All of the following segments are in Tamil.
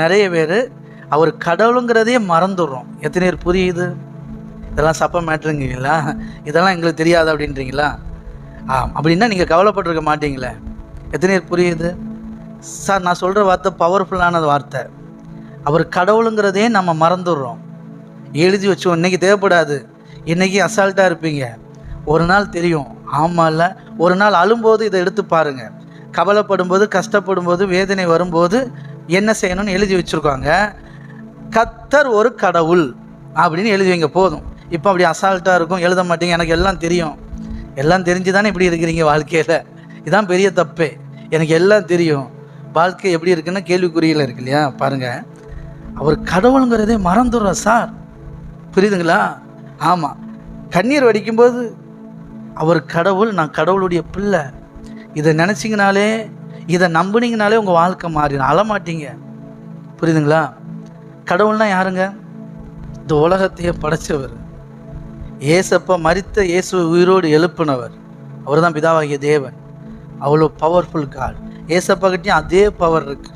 நிறைய பேர் அவர் கடவுளுங்கிறதே மறந்துடுறோம். எத்தனை பேர் புரியுது? இதெல்லாம் சப்ப மேட்ருங்கிறீங்களா இதெல்லாம் எங்களுக்கு தெரியாது அப்படின்றீங்களா? ஆ அப்படின்னா நீங்கள் கவலைப்பட்டிருக்க மாட்டீங்களே. எத்தனை பேர் புரியுது? சார் நான் சொல்கிற வார்த்தை பவர்ஃபுல்லான வார்த்தை. அவர் கடவுளுங்கிறதே நம்ம மறந்துடுறோம். எழுதி வச்சோம் இன்னைக்கு தேவைப்படாது. இன்றைக்கி அசால்ட்டாக இருப்பீங்க. ஒரு நாள் தெரியும். ஆமாம்ல ஒரு நாள் அழும்போது இதை எடுத்து பாருங்கள் கவலைப்படும்போது கஷ்டப்படும்போது வேதனை வரும்போது என்ன செய்யணும்னு எழுதி வச்சுருக்காங்க. கத்தர் ஒரு கடவுள் அப்படின்னு எழுதி வைங்க போதும். இப்போ அப்படி அசால்ட்டாக இருக்கும் எழுத மாட்டீங்க எனக்கு எல்லாம் தெரியும். எல்லாம் தெரிஞ்சு தானே இப்படி இருக்கிறீங்க வாழ்க்கையில். இதுதான் பெரிய தப்பே. எனக்கு எல்லாம் தெரியும். வாழ்க்கை எப்படி இருக்குன்னு கேள்விக்குறியில் இருக்கு இல்லையா? பாருங்கள் அவர் கடவுளுங்கிறதே மறந்துடுறோம் சார். புரியுதுங்களா? ஆமாம் கண்ணீர் வடிக்கும்போது அவர் கடவுள் நான் கடவுளுடைய பிள்ளை. இதை நினச்சிங்கனாலே இதை நம்புனீங்கனாலே உங்கள் வாழ்க்கை மாறிடும். அழமாட்டீங்க. புரியுதுங்களா? கடவுள்னா யாருங்க? இந்த உலகத்தையே படைச்சவர். ஏசப்ப மறித்த இயேசுவை உயிரோடு எழுப்பினவர். அவர் தான் பிதாவாகிய தேவன். அவ்வளோ பவர்ஃபுல் காட் ஏசப்பகிட்டையும் அதே பவர் இருக்கு.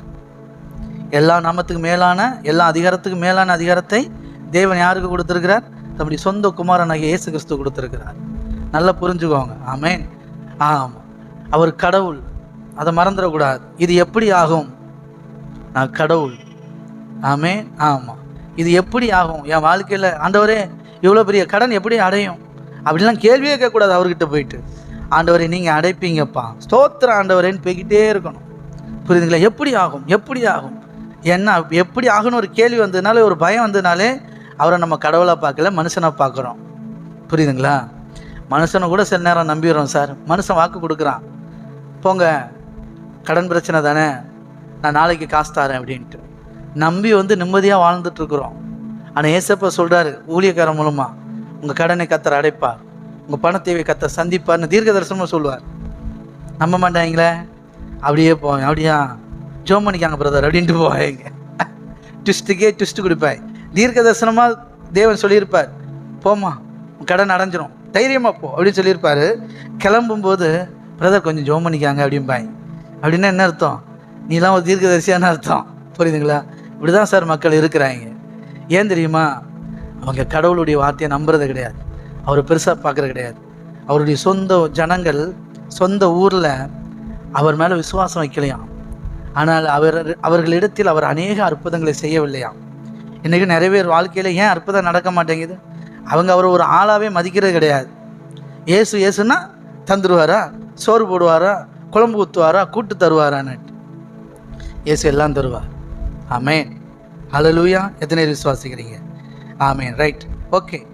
எல்லா நாமத்துக்கு மேலான எல்லா அதிகாரத்துக்கு மேலான அதிகாரத்தை தேவன் யாருக்கு கொடுத்துருக்கிறார்? தம்முடைய சொந்த குமாரனாகிய இயேசு கிறிஸ்து கொடுத்துருக்கிறார். நல்லா புரிஞ்சுக்கோங்க. ஆமேன். ஆமாம் அவர் கடவுள். அதை மறந்துடக்கூடாது. இது எப்படி ஆகும்? நான் கடவுள். ஆமே. ஆமாம் இது எப்படி ஆகும்? என் வாழ்க்கையில் ஆண்டவரே இவ்வளோ பெரிய கடன் எப்படி அடையும்? அப்படிலாம் கேள்வியே கேட்கக்கூடாது அவர்கிட்ட போயிட்டு. ஆண்டவரை நீங்கள் அடைப்பீங்கப்பா. ஸ்தோத்திர ஆண்டவரேன்னு போய்கிட்டே இருக்கணும். புரியுதுங்களா? எப்படி ஆகும்? எப்படி ஆகும்? என்ன எப்படி ஆகும்னு ஒரு கேள்வி வந்ததுனாலே ஒரு பயம் வந்ததுனாலே அவரை நம்ம கடவுளாக பார்க்கல மனுஷனை பார்க்குறோம். புரியுதுங்களா? மனுஷனை கூட சில நேரம் நம்பிடுறோம் சார். மனுஷன் வாக்கு கொடுக்குறான். போங்க. கடன் பிரச்சனை தானே? நான் நாளைக்கு காசு தரேன் அப்படின்ட்டு. நம்பி வந்து நிம்மதியாக வாழ்ந்துட்டுருக்குறோம். ஆனால் ஏசப்பா சொல்கிறாரு ஊழியக்காரன் மூலமாக உங்கள் கடனை கத்தர் அடைப்பார். உங்கள் பணத்தேவை கத்த கத்தர் சந்திப்பார்னு தீர்க்க தரிசனமாக சொல்லுவார். நம்ப மாட்டாங்களே? அப்படியே போவேன். அப்படியா? ஜோம் பண்ணிக்காங்க பிரதர் அப்படின்ட்டு போவாங்க. ட்விஸ்ட்டுக்கே ட்விஸ்ட்டு கொடுப்பேன் தீர்க்க தரிசனமாக தேவன் சொல்லியிருப்பார். போம்மா கடன் அடைஞ்சிரும். தைரியமாக போ. அப்படின்னு சொல்லியிருப்பாரு. கிளம்பும்போது பிரதர் கொஞ்சம் ஜோம் பண்ணிக்காங்க அப்படிம்பாய் அப்படின்னா என்ன அர்த்தம்? நீலாம் ஒரு தீர்க்கதரிசியான அர்த்தம். புரியுதுங்களா? இப்படி தான் சார் மக்கள் இருக்கிறாங்க. ஏன் தெரியுமா? அவங்க கடவுளுடைய வார்த்தையை நம்புறது கிடையாது. அவரை பெருசாக பார்க்குறது கிடையாது. அவருடைய சொந்த ஜனங்கள் சொந்த ஊரில் அவர் மேலே விசுவாசம் வைக்கலையாம். ஆனால் அவர் அவர்களிடத்தில் அவர் அநேக அற்புதங்களை செய்யவில்லையாம். இன்றைக்கி நிறைய பேர் வாழ்க்கையில் ஏன் அற்புதம் நடக்க மாட்டேங்குது? அவங்க அவரை ஒரு ஆளாகவே மதிக்கிறது கிடையாது. ஏசு ஏசுன்னா தந்துடுவாரா சோறு போடுவாரா? குழம்பு ஊற்றுவாரா கூட்டு தருவாரான்னு. இயேசு எல்லாம் தருவார். ஆமேன். அலலூயா எத்தனை விசுவாசிக்கிறீங்க? ஆமேன். ரைட். ஓகே.